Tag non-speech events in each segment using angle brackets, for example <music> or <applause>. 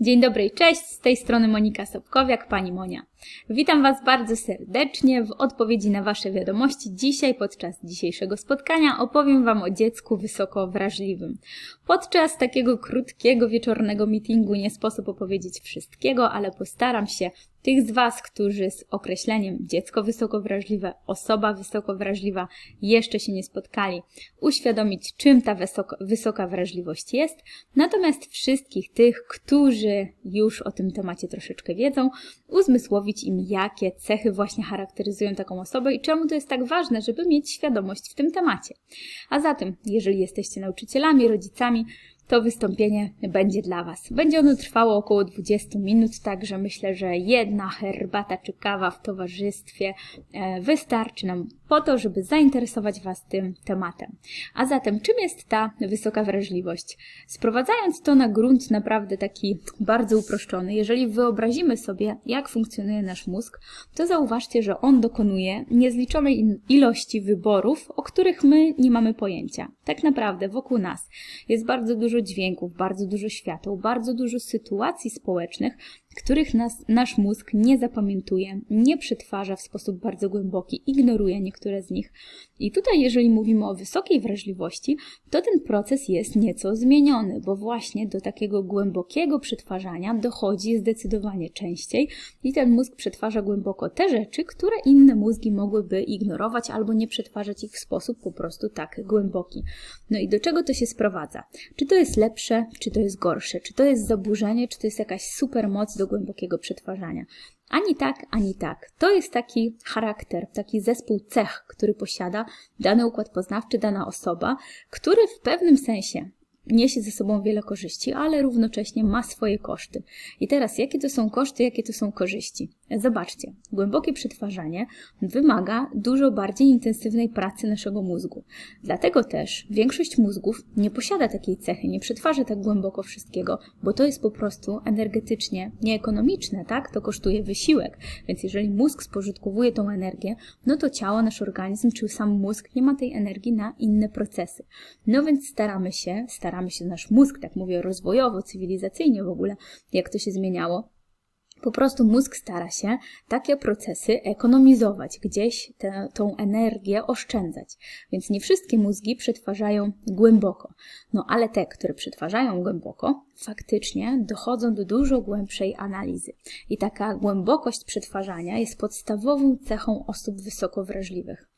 Dzień dobry, cześć, z tej strony Monika Sobkowiak, pani Monia. Witam Was bardzo serdecznie w odpowiedzi na Wasze wiadomości. Dzisiaj, podczas dzisiejszego spotkania, opowiem Wam o dziecku wysoko wrażliwym. Podczas takiego krótkiego wieczornego meetingu nie sposób opowiedzieć wszystkiego, ale postaram się tych z Was, którzy z określeniem dziecko wysoko wrażliwe, osoba wysoko wrażliwa jeszcze się nie spotkali, uświadomić, czym ta wysoko, wysoka wrażliwość jest. Natomiast wszystkich tych, którzy już o tym temacie troszeczkę wiedzą, uzmysłowić im, jakie cechy właśnie charakteryzują taką osobę i czemu to jest tak ważne, żeby mieć świadomość w tym temacie. A zatem, jeżeli jesteście nauczycielami, rodzicami, to wystąpienie będzie dla Was. Będzie ono trwało około 20 minut, także myślę, że jedna herbata czy kawa w towarzystwie e, wystarczy nam po to, żeby zainteresować Was tym tematem. A zatem, czym jest ta wysoka wrażliwość? Sprowadzając to na grunt naprawdę taki bardzo uproszczony, jeżeli wyobrazimy sobie, jak funkcjonuje nasz mózg, to zauważcie, że on dokonuje niezliczonej ilości wyborów, o których my nie mamy pojęcia. Tak naprawdę wokół nas jest bardzo dużo dźwięków, bardzo dużo świateł, bardzo dużo sytuacji społecznych, których nas, nasz mózg nie zapamiętuje, nie przetwarza w sposób bardzo głęboki, ignoruje niektóre z nich. I tutaj, jeżeli mówimy o wysokiej wrażliwości, to ten proces jest nieco zmieniony, bo właśnie do takiego głębokiego przetwarzania dochodzi zdecydowanie częściej i ten mózg przetwarza głęboko te rzeczy, które inne mózgi mogłyby ignorować albo nie przetwarzać ich w sposób po prostu tak głęboki. No i do czego to się sprowadza? Czy to jest lepsze, czy to jest gorsze? Czy to jest zaburzenie, czy to jest jakaś supermoc do głębokiego przetwarzania. Ani tak, ani tak. To jest taki charakter, taki zespół cech, który posiada dany układ poznawczy, dana osoba, który w pewnym sensie niesie ze sobą wiele korzyści, ale równocześnie ma swoje koszty. I teraz, jakie to są koszty, jakie to są korzyści? Zobaczcie, głębokie przetwarzanie wymaga dużo bardziej intensywnej pracy naszego mózgu. Dlatego też większość mózgów nie posiada takiej cechy, nie przetwarza tak głęboko wszystkiego, bo to jest po prostu energetycznie nieekonomiczne, tak? To kosztuje wysiłek. Więc jeżeli mózg spożytkowuje tą energię, no to ciało, nasz organizm czy sam mózg nie ma tej energii na inne procesy. No więc staramy się, staramy się, nasz mózg, tak mówię rozwojowo, cywilizacyjnie w ogóle, jak to się zmieniało, po prostu mózg stara się takie procesy ekonomizować, gdzieś tę, tą energię oszczędzać. Więc nie wszystkie mózgi przetwarzają głęboko. No ale te, które przetwarzają głęboko, faktycznie dochodzą do dużo głębszej analizy. I taka głębokość przetwarzania jest podstawową cechą osób wysoko wrażliwych.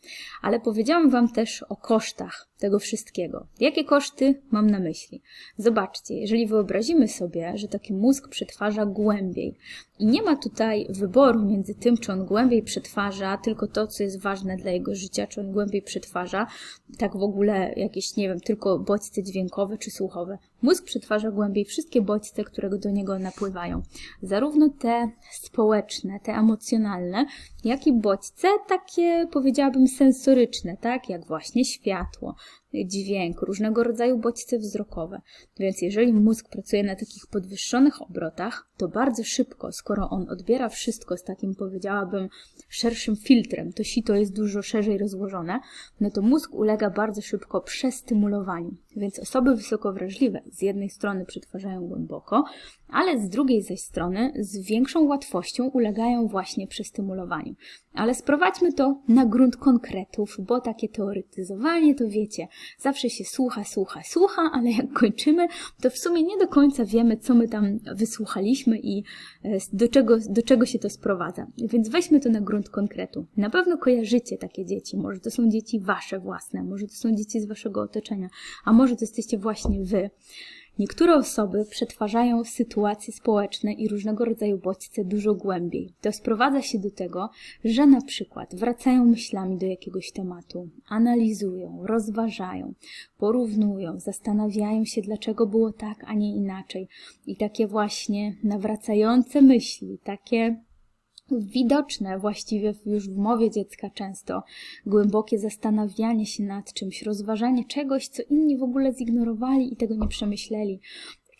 Ale powiedziałam Wam też o kosztach tego wszystkiego. Jakie koszty mam na myśli? Zobaczcie, jeżeli wyobrazimy sobie, że taki mózg przetwarza głębiej i nie ma tutaj wyboru między tym, czy on głębiej przetwarza tylko to, co jest ważne dla jego życia, czy on głębiej przetwarza tak w ogóle jakieś, nie wiem, tylko bodźce dźwiękowe czy słuchowe. Mózg przetwarza głębiej wszystkie bodźce, które do niego napływają. Zarówno te społeczne, te emocjonalne, jak i bodźce takie, powiedziałabym, sensoryczne, tak? Jak właśnie światło, dźwięk, różnego rodzaju bodźce wzrokowe. Więc jeżeli mózg pracuje na takich podwyższonych obrotach, to bardzo szybko, skoro on odbiera wszystko z takim, powiedziałabym, szerszym filtrem, to sito jest dużo szerzej rozłożone, no to mózg ulega bardzo szybko przestymulowaniu. Więc osoby wysoko wrażliwe z jednej strony przetwarzają głęboko, ale z drugiej zaś strony z większą łatwością ulegają właśnie przestymulowaniu. Ale sprowadźmy to na grunt konkretów, bo takie teoretyzowanie to wiecie, zawsze się słucha, słucha, słucha, ale jak <laughs> kończymy, to w sumie nie do końca wiemy, co my tam wysłuchaliśmy i e, do czego, do czego się to sprowadza. Więc weźmy to na grunt konkretu. Na pewno kojarzycie takie dzieci, może to są dzieci wasze własne, może to są dzieci z waszego otoczenia, a może to jesteście właśnie wy. Niektóre osoby przetwarzają sytuacje społeczne i różnego rodzaju bodźce dużo głębiej. To sprowadza się do tego, że na przykład wracają myślami do jakiegoś tematu, analizują, rozważają, porównują, zastanawiają się, dlaczego było tak, a nie inaczej. I takie właśnie nawracające myśli, takie widoczne właściwie już w mowie dziecka często głębokie zastanawianie się nad czymś, rozważanie czegoś, co inni w ogóle zignorowali i tego nie przemyśleli,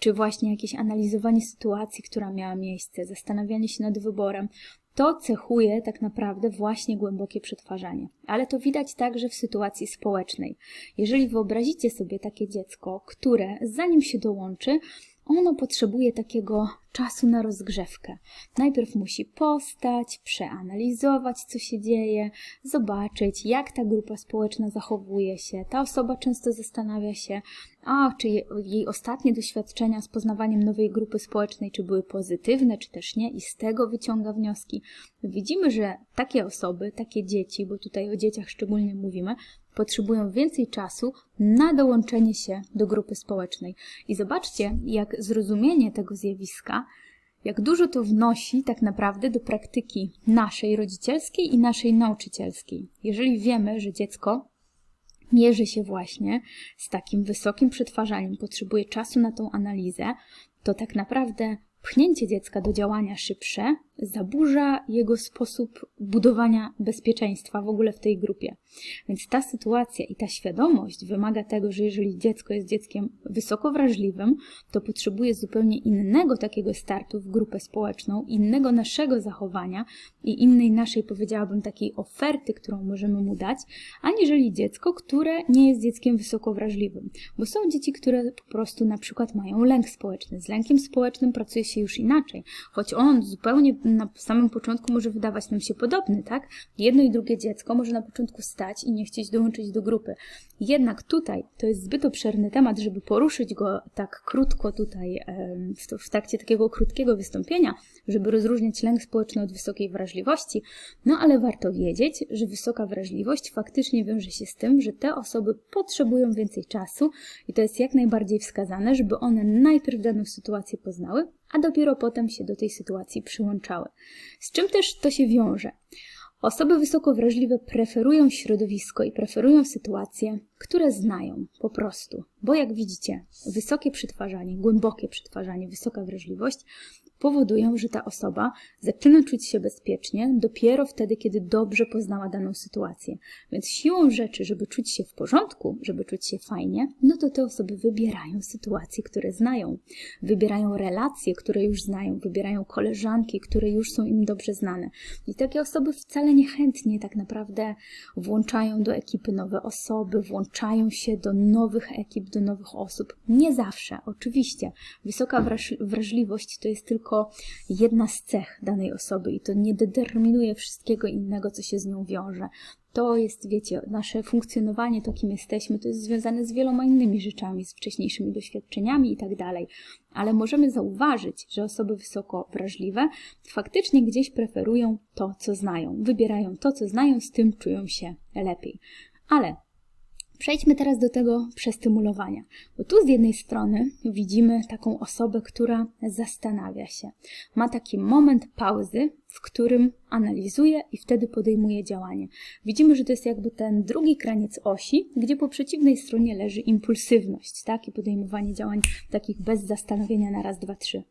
czy właśnie jakieś analizowanie sytuacji, która miała miejsce, zastanawianie się nad wyborem. To cechuje tak naprawdę właśnie głębokie przetwarzanie. Ale to widać także w sytuacji społecznej. Jeżeli wyobrazicie sobie takie dziecko, które zanim się dołączy, ono potrzebuje takiego czasu na rozgrzewkę. Najpierw musi postać, przeanalizować, co się dzieje, zobaczyć, jak ta grupa społeczna zachowuje się. Ta osoba często zastanawia się, a czy jej ostatnie doświadczenia z poznawaniem nowej grupy społecznej, czy były pozytywne, czy też nie, i z tego wyciąga wnioski. Widzimy, że takie osoby, takie dzieci, bo tutaj o dzieciach szczególnie mówimy, potrzebują więcej czasu na dołączenie się do grupy społecznej. I zobaczcie, jak zrozumienie tego zjawiska, jak dużo to wnosi tak naprawdę do praktyki naszej rodzicielskiej i naszej nauczycielskiej. Jeżeli wiemy, że dziecko mierzy się właśnie z takim wysokim przetwarzaniem, potrzebuje czasu na tą analizę, to tak naprawdę pchnięcie dziecka do działania szybsze zaburza jego sposób budowania bezpieczeństwa w ogóle w tej grupie. Więc ta sytuacja i ta świadomość wymaga tego, że jeżeli dziecko jest dzieckiem wysoko wrażliwym, to potrzebuje zupełnie innego takiego startu w grupę społeczną, innego naszego zachowania i innej naszej, powiedziałabym, takiej oferty, którą możemy mu dać, aniżeli dziecko, które nie jest dzieckiem wysoko wrażliwym. Bo są dzieci, które po prostu na przykład mają lęk społeczny. Z lękiem społecznym pracuje się już inaczej, choć on zupełnie na samym początku może wydawać nam się podobny, tak? Jedno i drugie dziecko może na początku stać i nie chcieć dołączyć do grupy. Jednak tutaj to jest zbyt obszerny temat, żeby poruszyć go tak krótko tutaj w trakcie takiego krótkiego wystąpienia, żeby rozróżniać lęk społeczny od wysokiej wrażliwości. No ale warto wiedzieć, że wysoka wrażliwość faktycznie wiąże się z tym, że te osoby potrzebują więcej czasu i to jest jak najbardziej wskazane, żeby one najpierw daną sytuację poznały, a dopiero potem się do tej sytuacji przyłączały. Z czym też to się wiąże? Osoby wysoko wrażliwe preferują środowisko i preferują sytuacje, które znają po prostu. Bo jak widzicie, wysokie przetwarzanie, głębokie przetwarzanie, wysoka wrażliwość powodują, że ta osoba zaczyna czuć się bezpiecznie dopiero wtedy, kiedy dobrze poznała daną sytuację. Więc siłą rzeczy, żeby czuć się w porządku, żeby czuć się fajnie, no to te osoby wybierają sytuacje, które znają, wybierają relacje, które już znają, wybierają koleżanki, które już są im dobrze znane. I takie osoby wcale niechętnie tak naprawdę włączają do ekipy nowe osoby, włączają się do nowych ekip, do nowych osób. Nie zawsze, oczywiście. Wysoka wrażliwość to jest tylko tylko jedna z cech danej osoby i to nie determinuje wszystkiego innego, co się z nią wiąże. To jest, wiecie, nasze funkcjonowanie, to kim jesteśmy, to jest związane z wieloma innymi rzeczami, z wcześniejszymi doświadczeniami i tak dalej. Ale możemy zauważyć, że osoby wysoko wrażliwe faktycznie gdzieś preferują to, co znają. Wybierają to, co znają, z tym czują się lepiej. Ale Przejdźmy teraz do tego przestymulowania, bo tu z jednej strony widzimy taką osobę, która zastanawia się. Ma taki moment pauzy, w którym analizuje i wtedy podejmuje działanie. Widzimy, że to jest jakby ten drugi kraniec osi, gdzie po przeciwnej stronie leży impulsywność, tak? I podejmowanie działań takich bez zastanowienia na raz, dwa, trzy.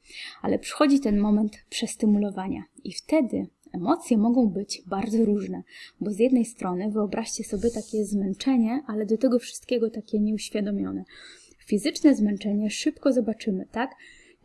Ale przychodzi ten moment przestymulowania i wtedy Emocje mogą być bardzo różne, bo z jednej strony wyobraźcie sobie takie zmęczenie, ale do tego wszystkiego takie nieuświadomione. Fizyczne zmęczenie szybko zobaczymy, tak?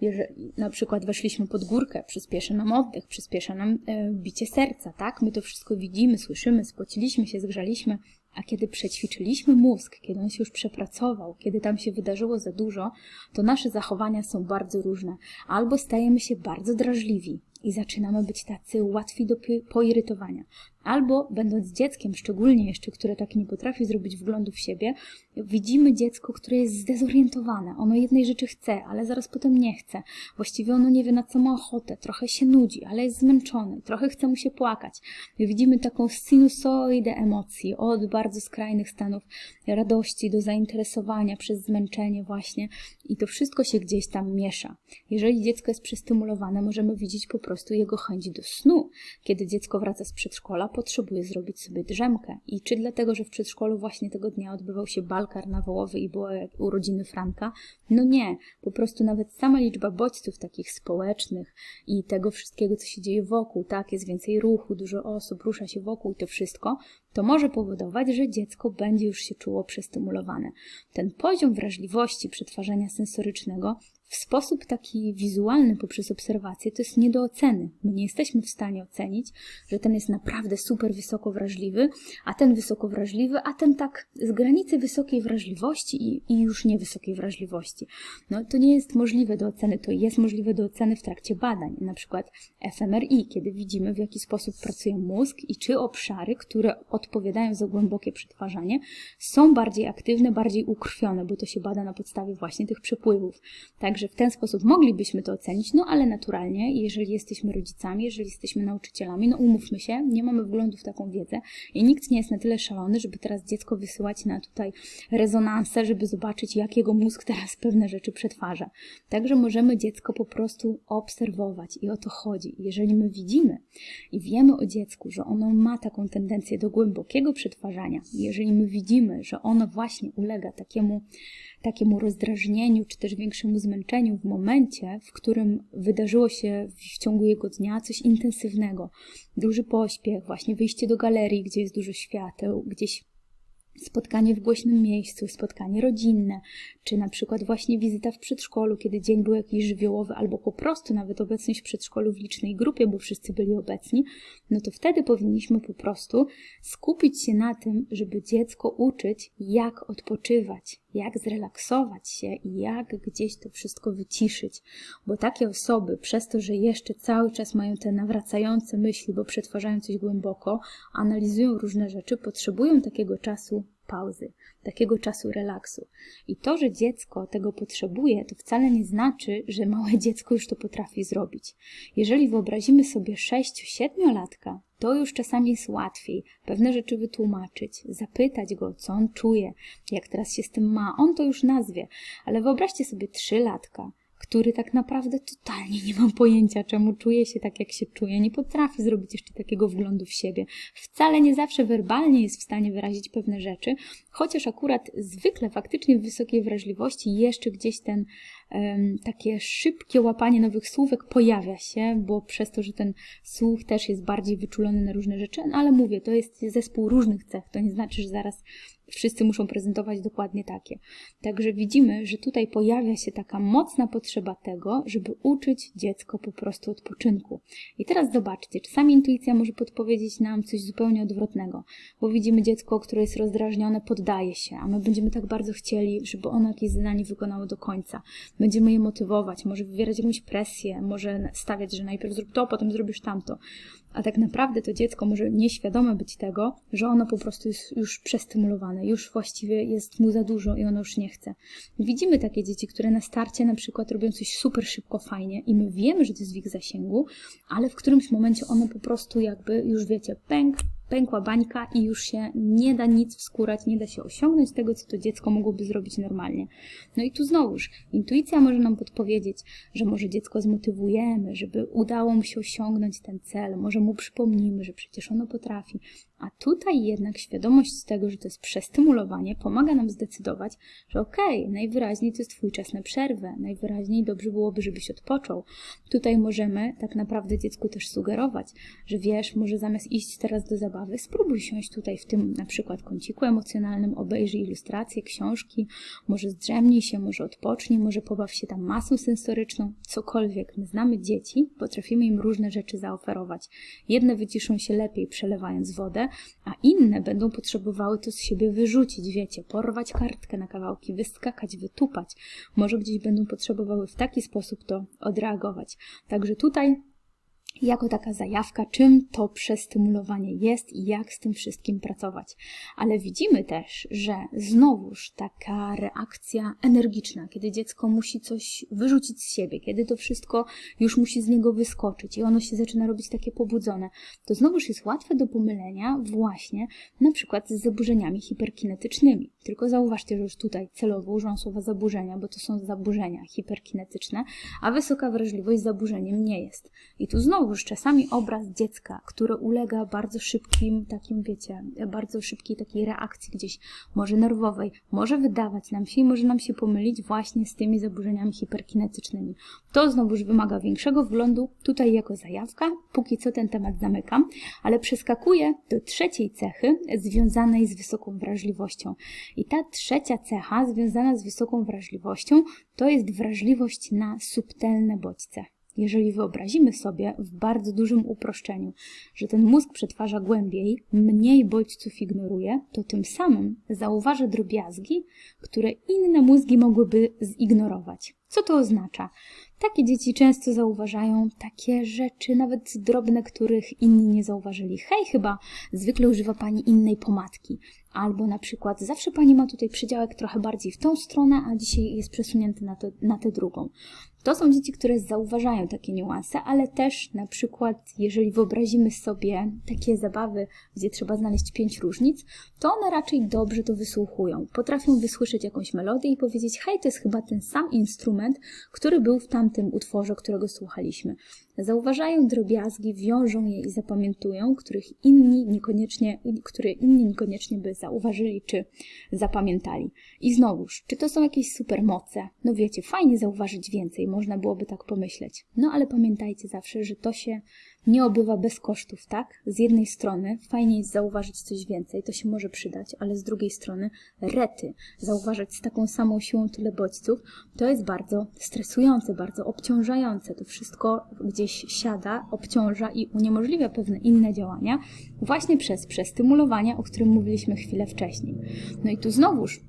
Jeżeli na przykład weszliśmy pod górkę, przyspieszy nam oddech, przyspiesza nam e, bicie serca, tak? My to wszystko widzimy, słyszymy, spociliśmy się, zgrzaliśmy, a kiedy przećwiczyliśmy mózg, kiedy on się już przepracował, kiedy tam się wydarzyło za dużo, to nasze zachowania są bardzo różne. Albo stajemy się bardzo drażliwi, i zaczynamy być tacy łatwi do poirytowania. Albo będąc dzieckiem, szczególnie jeszcze, które tak nie potrafi zrobić wglądu w siebie, widzimy dziecko, które jest zdezorientowane. Ono jednej rzeczy chce, ale zaraz potem nie chce. Właściwie ono nie wie na co ma ochotę, trochę się nudzi, ale jest zmęczony, trochę chce mu się płakać. Widzimy taką sinusoidę emocji, od bardzo skrajnych stanów radości do zainteresowania przez zmęczenie właśnie i to wszystko się gdzieś tam miesza. Jeżeli dziecko jest przystymulowane, możemy widzieć po prostu jego chęć do snu. Kiedy dziecko wraca z przedszkola, potrzebuje zrobić sobie drzemkę. I czy dlatego, że w przedszkolu właśnie tego dnia odbywał się bal karnawałowy i były urodziny Franka? No nie, po prostu nawet sama liczba bodźców takich społecznych i tego wszystkiego, co się dzieje wokół, tak, jest więcej ruchu, dużo osób rusza się wokół i to wszystko, to może powodować, że dziecko będzie już się czuło przestymulowane. Ten poziom wrażliwości przetwarzania sensorycznego w sposób taki wizualny poprzez obserwację to jest nie do oceny. My nie jesteśmy w stanie ocenić, że ten jest naprawdę super wysoko wrażliwy, a ten wysoko wrażliwy, a ten tak z granicy wysokiej wrażliwości i, i już nie wysokiej wrażliwości. No to nie jest możliwe do oceny, to jest możliwe do oceny w trakcie badań, na przykład fMRI, kiedy widzimy w jaki sposób pracuje mózg i czy obszary, które odpowiadają za głębokie przetwarzanie, są bardziej aktywne, bardziej ukrwione, bo to się bada na podstawie właśnie tych przepływów. Także w ten sposób moglibyśmy to ocenić, no ale naturalnie, jeżeli jesteśmy rodzicami, jeżeli jesteśmy nauczycielami, no umówmy się, nie mamy wglądu w taką wiedzę i nikt nie jest na tyle szalony, żeby teraz dziecko wysyłać na tutaj rezonansę, żeby zobaczyć, jak jego mózg teraz pewne rzeczy przetwarza. Także możemy dziecko po prostu obserwować i o to chodzi. Jeżeli my widzimy i wiemy o dziecku, że ono ma taką tendencję do głębokiego przetwarzania, jeżeli my widzimy, że ono właśnie ulega takiemu takiemu rozdrażnieniu, czy też większemu zmęczeniu w momencie, w którym wydarzyło się w ciągu jego dnia coś intensywnego. Duży pośpiech, właśnie wyjście do galerii, gdzie jest dużo świateł, gdzieś spotkanie w głośnym miejscu, spotkanie rodzinne, czy na przykład właśnie wizyta w przedszkolu, kiedy dzień był jakiś żywiołowy, albo po prostu nawet obecność w przedszkolu w licznej grupie, bo wszyscy byli obecni, no to wtedy powinniśmy po prostu skupić się na tym, żeby dziecko uczyć, jak odpoczywać, jak zrelaksować się i jak gdzieś to wszystko wyciszyć. Bo takie osoby, przez to, że jeszcze cały czas mają te nawracające myśli, bo przetwarzają coś głęboko, analizują różne rzeczy, potrzebują takiego czasu pauzy, takiego czasu relaksu. I to, że dziecko tego potrzebuje, to wcale nie znaczy, że małe <laughs> dziecko już to potrafi zrobić. Jeżeli wyobrazimy sobie 6-7-latka, to już czasami jest łatwiej pewne rzeczy wytłumaczyć, zapytać go, co on czuje, jak teraz się z tym ma. On to już nazwie, ale wyobraźcie sobie trzylatka, który tak naprawdę totalnie nie mam pojęcia, czemu czuje się tak, jak się czuje, nie potrafi zrobić jeszcze takiego wglądu w siebie. Wcale nie zawsze werbalnie jest w stanie wyrazić pewne rzeczy, chociaż akurat zwykle faktycznie w wysokiej wrażliwości jeszcze gdzieś ten um, takie szybkie łapanie nowych słówek pojawia się, bo przez to, że ten słuch też jest bardziej wyczulony na różne rzeczy, no ale mówię, to jest zespół różnych cech, to nie znaczy, że zaraz wszyscy muszą prezentować dokładnie takie. Także widzimy, że tutaj pojawia się taka mocna potrzeba tego, żeby uczyć dziecko po prostu odpoczynku. I teraz zobaczcie, czasami intuicja może podpowiedzieć nam coś zupełnie odwrotnego, bo widzimy dziecko, które jest rozdrażnione, poddaje się, a my będziemy tak bardzo chcieli, żeby ono jakieś zadanie wykonało do końca. Będziemy je motywować, może wywierać jakąś presję, może stawiać, że najpierw zrób to, potem zrobisz tamto a tak naprawdę to dziecko może nieświadome być tego, że ono po prostu jest już przestymulowane, już właściwie jest mu za dużo i ono już nie chce. Widzimy takie dzieci, które na starcie na przykład robią coś super szybko, fajnie i my wiemy, że to jest w ich zasięgu, ale w którymś momencie ono po prostu jakby już wiecie, pęk, pękła bańka i już się nie da nic wskórać, nie da się osiągnąć tego, co to dziecko mogłoby zrobić normalnie. No i tu znowuż, intuicja może nam podpowiedzieć, że może dziecko zmotywujemy, żeby udało mu się osiągnąć ten cel, może mu przypomnimy, że przecież ono potrafi, a tutaj jednak świadomość tego, że to jest przestymulowanie, pomaga nam zdecydować, że okej, okay, najwyraźniej to jest Twój czas na przerwę, najwyraźniej dobrze byłoby, żebyś odpoczął. Tutaj możemy tak naprawdę dziecku też sugerować, że wiesz, może zamiast iść teraz do zabawy, spróbuj siąść tutaj w tym na przykład kąciku emocjonalnym, obejrzyj ilustracje, książki, może zdrzemnij się, może odpocznij, może pobaw się tam masą sensoryczną, cokolwiek. My znamy dzieci, potrafimy im różne rzeczy zaoferować. Jedne wyciszą się lepiej przelewając wodę, a inne będą potrzebowały to z siebie wyrzucić, wiecie, porwać kartkę na kawałki, wyskakać, wytupać. Może gdzieś będą potrzebowały w taki sposób to odreagować. Także tutaj jako taka zajawka, czym to przestymulowanie jest i jak z tym wszystkim pracować. Ale widzimy też, że znowuż taka reakcja energiczna, kiedy dziecko musi coś wyrzucić z siebie, kiedy to wszystko już musi z niego wyskoczyć i ono się zaczyna robić takie pobudzone, to znowuż jest łatwe do pomylenia właśnie na przykład z zaburzeniami hiperkinetycznymi. Tylko zauważcie, że już tutaj celowo używam słowa zaburzenia, bo to są zaburzenia hiperkinetyczne, a wysoka wrażliwość zaburzeniem nie jest. I tu znowu znowuż czasami obraz dziecka, które ulega bardzo szybkim, takim wiecie, bardzo szybkiej takiej reakcji gdzieś, może nerwowej, może wydawać nam się i może nam się pomylić właśnie z tymi zaburzeniami hiperkinetycznymi. To znowuż wymaga większego wglądu, tutaj jako zajawka, póki co ten temat zamykam, ale przeskakuję do trzeciej cechy związanej z wysoką wrażliwością. I ta trzecia cecha związana z wysoką wrażliwością to jest wrażliwość na subtelne bodźce. Jeżeli wyobrazimy sobie w bardzo dużym uproszczeniu, że ten mózg przetwarza głębiej, mniej bodźców ignoruje, to tym samym zauważa drobiazgi, które inne mózgi mogłyby zignorować. Co to oznacza? Takie dzieci często zauważają takie rzeczy, nawet drobne, których inni nie zauważyli. Hej, chyba zwykle używa Pani innej pomadki. Albo na przykład zawsze Pani ma tutaj przydziałek trochę bardziej w tą stronę, a dzisiaj jest przesunięty na, to, na tę drugą. To są dzieci, które zauważają takie niuanse, ale też na przykład, jeżeli wyobrazimy sobie takie zabawy, gdzie trzeba znaleźć pięć różnic, to one raczej dobrze to wysłuchują. Potrafią wysłyszeć jakąś melodię i powiedzieć: Hej, to jest chyba ten sam instrument, który był w tamtym utworze, którego słuchaliśmy. Zauważają drobiazgi, wiążą je i zapamiętują, których inni niekoniecznie, które inni niekoniecznie by zauważyli czy zapamiętali. I znowuż, czy to są jakieś supermoce? No wiecie, fajnie zauważyć więcej, można byłoby tak pomyśleć. No ale pamiętajcie zawsze, że to się nie obywa bez kosztów, tak? Z jednej strony fajnie jest zauważyć coś więcej, to się może przydać, ale z drugiej strony rety, zauważać z taką samą siłą tyle bodźców, to jest bardzo stresujące, bardzo obciążające. To wszystko gdzieś siada, obciąża i uniemożliwia pewne inne działania właśnie przez przestymulowanie, o którym mówiliśmy chwilę wcześniej. No i tu znowuż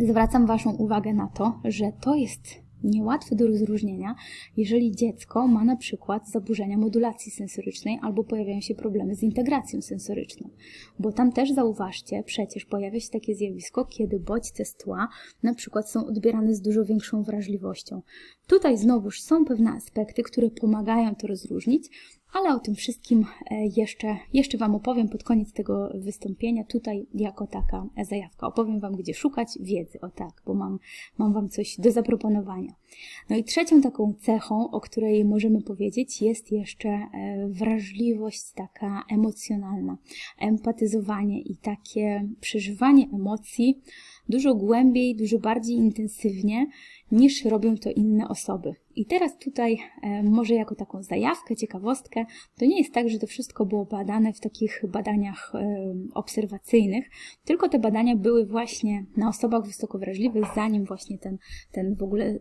zwracam Waszą uwagę na to, że to jest niełatwy do rozróżnienia, jeżeli dziecko ma na przykład zaburzenia modulacji sensorycznej albo pojawiają się problemy z integracją sensoryczną. Bo tam też zauważcie, przecież pojawia się takie zjawisko, kiedy bodźce z tła na przykład są odbierane z dużo większą wrażliwością. Tutaj znowuż są pewne aspekty, które pomagają to rozróżnić, ale o tym wszystkim e, jeszcze, jeszcze Wam opowiem pod koniec tego wystąpienia, tutaj jako taka zajawka. Opowiem Wam, gdzie szukać wiedzy, o tak, bo mam, mam Wam coś do zaproponowania. No i trzecią taką cechą, o której możemy powiedzieć, jest jeszcze e, wrażliwość taka emocjonalna, empatyzowanie i takie przeżywanie emocji dużo głębiej, dużo bardziej intensywnie niż robią to inne osoby. I teraz tutaj e, może jako taką zajawkę, ciekawostkę, to nie jest tak, że to wszystko było badane w takich badaniach e, obserwacyjnych, tylko te badania były właśnie na osobach wysoko wrażliwych, zanim właśnie ten, ten w ogóle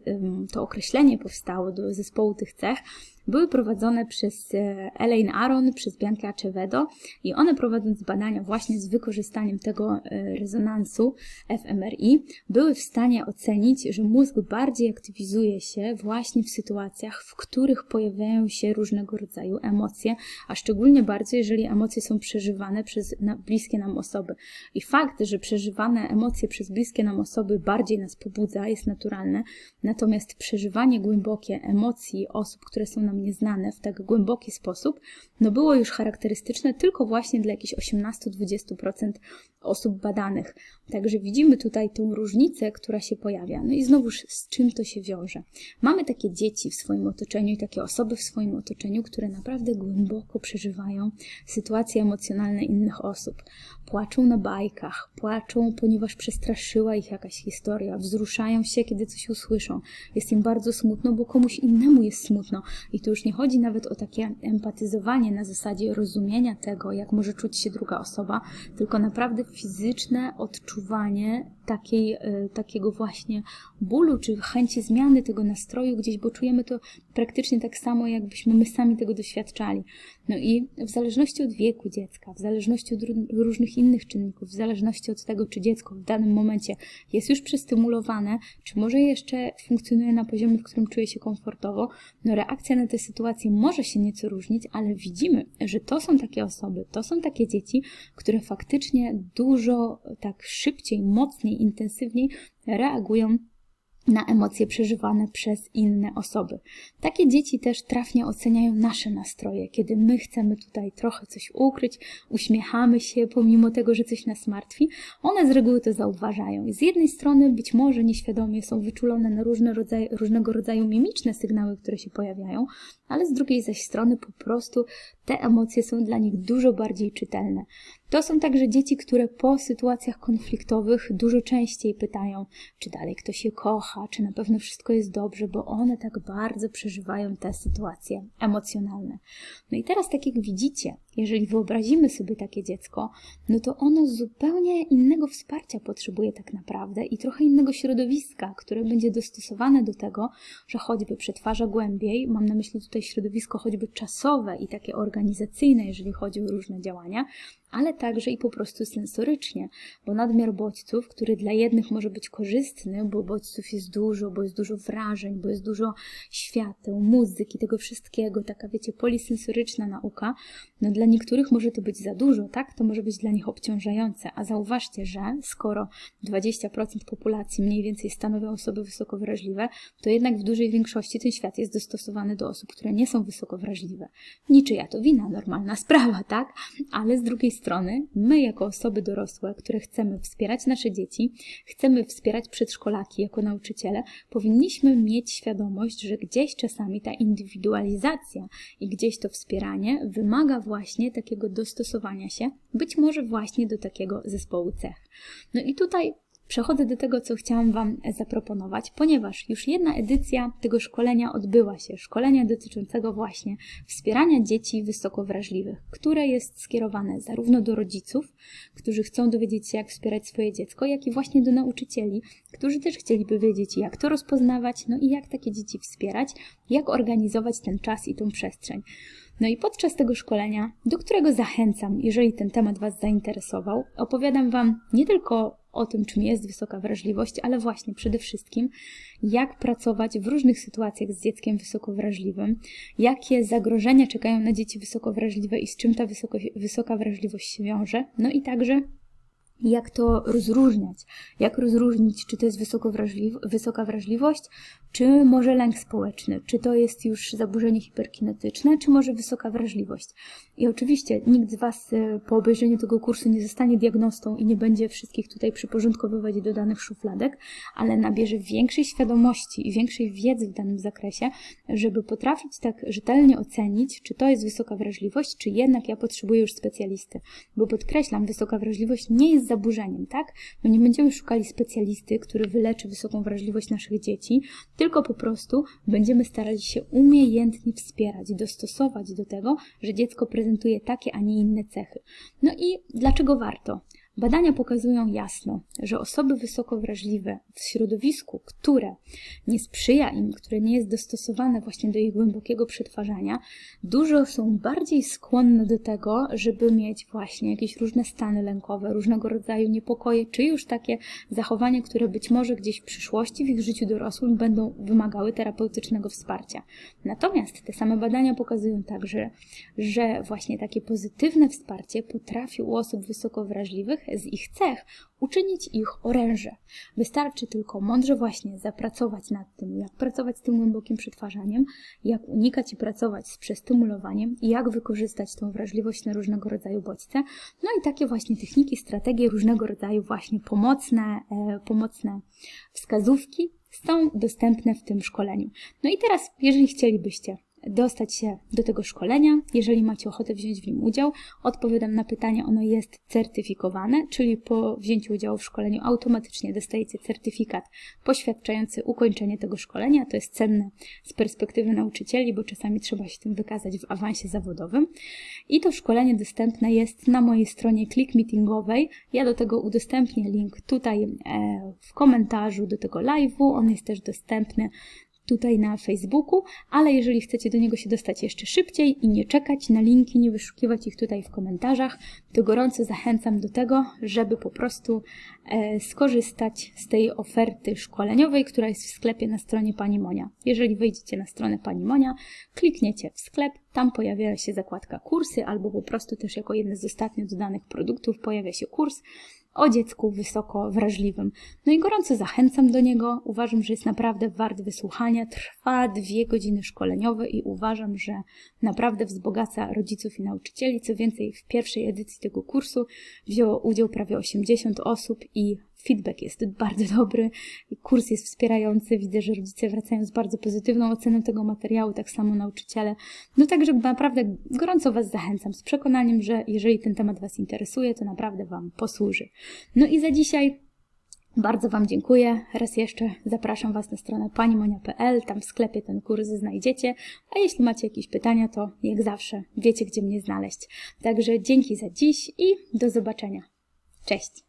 to określenie powstało do zespołu tych cech były prowadzone przez e, Elaine Aron, przez Bianca Acevedo i one prowadząc badania właśnie z wykorzystaniem tego e, rezonansu fMRI, były w stanie ocenić, że mózg bardziej aktywizuje się właśnie w sytuacjach, w których pojawiają się różnego rodzaju emocje, a szczególnie bardzo, jeżeli emocje są przeżywane przez bliskie nam osoby. I fakt, że przeżywane emocje przez bliskie nam osoby bardziej nas pobudza, jest naturalne, natomiast przeżywanie głębokie emocji osób, które są nam nam nieznane w tak głęboki sposób, no było już charakterystyczne tylko właśnie dla jakichś 18-20% osób badanych. Także widzimy tutaj tą różnicę, która się pojawia. No i znowuż z czym to się wiąże? Mamy takie dzieci w swoim otoczeniu i takie osoby w swoim otoczeniu, które naprawdę głęboko przeżywają sytuacje emocjonalne innych osób. Płaczą na bajkach, płaczą, ponieważ przestraszyła ich jakaś historia, wzruszają się, kiedy coś usłyszą. Jest im bardzo smutno, bo komuś innemu jest smutno. I tu już nie chodzi nawet o takie empatyzowanie na zasadzie rozumienia tego, jak może czuć się druga osoba, tylko naprawdę fizyczne odczuwanie takiej, e, takiego właśnie bólu, czy chęci zmiany tego nastroju gdzieś, bo czujemy to praktycznie tak samo, jakbyśmy my sami tego doświadczali. No i w zależności od wieku dziecka, w zależności od różnych innych czynników, w zależności od tego, czy dziecko w danym momencie jest już przestymulowane, czy może jeszcze funkcjonuje na poziomie, w którym czuje się komfortowo, no reakcja na tę sytuację może się nieco różnić, ale widzimy, że to są takie osoby, to są takie dzieci, które faktycznie dużo tak szybciej, mocniej, intensywniej reagują na emocje przeżywane przez inne osoby. Takie dzieci też trafnie oceniają nasze nastroje, kiedy my chcemy tutaj trochę coś ukryć, uśmiechamy się pomimo tego, że coś nas martwi, one z reguły to zauważają. Z jednej strony być może nieświadomie są wyczulone na różne rodzaje, różnego rodzaju mimiczne sygnały, które się pojawiają, ale z drugiej zaś strony po prostu te emocje są dla nich dużo bardziej czytelne. To są także dzieci, które po sytuacjach konfliktowych dużo częściej pytają, czy dalej ktoś je kocha, czy na pewno wszystko jest dobrze, bo one tak bardzo przeżywają te sytuacje emocjonalne. No i teraz, tak jak widzicie, jeżeli wyobrazimy sobie takie dziecko, no to ono zupełnie innego wsparcia potrzebuje tak naprawdę i trochę innego środowiska, które będzie dostosowane do tego, że choćby przetwarza głębiej, mam na myśli tutaj środowisko choćby czasowe i takie organizacyjne, jeżeli chodzi o różne działania, ale także i po prostu sensorycznie, bo nadmiar bodźców, który dla jednych może być korzystny, bo bodźców jest dużo, bo jest dużo wrażeń, bo jest dużo świateł, muzyki, tego wszystkiego, taka wiecie, polisensoryczna nauka, no dla niektórych może to być za dużo, tak? To może być dla nich obciążające, a zauważcie, że skoro 20% populacji mniej więcej stanowią osoby wysoko wrażliwe, to jednak w dużej większości ten świat jest dostosowany do osób, które nie są wysoko wrażliwe. Niczyja to wina, normalna sprawa, tak? Ale z drugiej strony, my jako osoby dorosłe, które chcemy wspierać nasze dzieci, chcemy wspierać przedszkolaki jako nauczyciele, powinniśmy mieć świadomość, że gdzieś czasami ta indywidualizacja i gdzieś to wspieranie wymaga właśnie takiego dostosowania się, być może właśnie do takiego zespołu cech. No i tutaj Przechodzę do tego, co chciałam Wam zaproponować, ponieważ już jedna edycja tego szkolenia odbyła się, szkolenia dotyczącego właśnie wspierania dzieci wysoko wrażliwych, które jest skierowane zarówno do rodziców, którzy chcą dowiedzieć się, jak wspierać swoje dziecko, jak i właśnie do nauczycieli, którzy też chcieliby wiedzieć, jak to rozpoznawać, no i jak takie dzieci wspierać, jak organizować ten czas i tą przestrzeń. No i podczas tego szkolenia, do którego zachęcam, jeżeli ten temat Was zainteresował, opowiadam Wam nie tylko o tym, czym jest wysoka wrażliwość, ale właśnie przede wszystkim, jak pracować w różnych sytuacjach z dzieckiem wysoko wrażliwym, jakie zagrożenia czekają na dzieci wysoko wrażliwe i z czym ta wysoko, wysoka wrażliwość się wiąże, no i także jak to rozróżniać, jak rozróżnić, czy to jest wysoko wrażliw wysoka wrażliwość, czy może lęk społeczny, czy to jest już zaburzenie hiperkinetyczne, czy może wysoka wrażliwość. I oczywiście nikt z Was e, po obejrzeniu tego kursu nie zostanie diagnostą i nie będzie wszystkich tutaj przyporządkowywać do danych szufladek, ale nabierze większej świadomości i większej wiedzy w danym zakresie, żeby potrafić tak rzetelnie ocenić, czy to jest wysoka wrażliwość, czy jednak ja potrzebuję już specjalisty. Bo podkreślam, wysoka wrażliwość nie jest zaburzeniem, tak? My nie będziemy szukali specjalisty, który wyleczy wysoką wrażliwość naszych dzieci, tylko po prostu będziemy starali się umiejętnie wspierać, dostosować do tego, że dziecko prezentuje takie, a nie inne cechy. No i dlaczego warto? Badania pokazują jasno, że osoby wysoko wrażliwe w środowisku, które nie sprzyja im, które nie jest dostosowane właśnie do ich głębokiego przetwarzania, dużo są bardziej skłonne do tego, żeby mieć właśnie jakieś różne stany lękowe, różnego rodzaju niepokoje, czy już takie zachowania, które być może gdzieś w przyszłości w ich życiu dorosłym będą wymagały terapeutycznego wsparcia. Natomiast te same badania pokazują także, że właśnie takie pozytywne wsparcie potrafi u osób wysoko wrażliwych z ich cech uczynić ich oręże. Wystarczy tylko mądrze właśnie zapracować nad tym, jak pracować z tym głębokim przetwarzaniem, jak unikać i pracować z przestymulowaniem jak wykorzystać tą wrażliwość na różnego rodzaju bodźce. No i takie właśnie techniki, strategie, różnego rodzaju właśnie pomocne, e, pomocne wskazówki są dostępne w tym szkoleniu. No i teraz, jeżeli chcielibyście dostać się do tego szkolenia. Jeżeli macie ochotę wziąć w nim udział, odpowiadam na pytanie, ono jest certyfikowane, czyli po wzięciu udziału w szkoleniu automatycznie dostajecie certyfikat poświadczający ukończenie tego szkolenia. To jest cenne z perspektywy nauczycieli, bo czasami trzeba się tym wykazać w awansie zawodowym. I to szkolenie dostępne jest na mojej stronie Click Meetingowej. Ja do tego udostępnię link tutaj e, w komentarzu do tego live'u. On jest też dostępny tutaj na Facebooku, ale jeżeli chcecie do niego się dostać jeszcze szybciej i nie czekać na linki, nie wyszukiwać ich tutaj w komentarzach, to gorąco zachęcam do tego, żeby po prostu e, skorzystać z tej oferty szkoleniowej, która jest w sklepie na stronie Pani Monia. Jeżeli wejdziecie na stronę Pani Monia, klikniecie w sklep, tam pojawia się zakładka kursy, albo po prostu też jako jeden z ostatnio dodanych produktów pojawia się kurs o dziecku wysoko wrażliwym. No i gorąco zachęcam do niego. Uważam, że jest naprawdę wart wysłuchania. Trwa dwie godziny szkoleniowe i uważam, że naprawdę wzbogaca rodziców i nauczycieli. Co więcej, w pierwszej edycji tego kursu wzięło udział prawie 80 osób i feedback jest bardzo dobry, kurs jest wspierający, widzę, że rodzice wracają z bardzo pozytywną oceną tego materiału, tak samo nauczyciele. No także naprawdę gorąco Was zachęcam z przekonaniem, że jeżeli ten temat Was interesuje, to naprawdę Wam posłuży. No i za dzisiaj bardzo Wam dziękuję. Raz jeszcze zapraszam Was na stronę panimonia.pl, tam w sklepie ten kurs znajdziecie, a jeśli macie jakieś pytania, to jak zawsze wiecie, gdzie mnie znaleźć. Także dzięki za dziś i do zobaczenia. Cześć!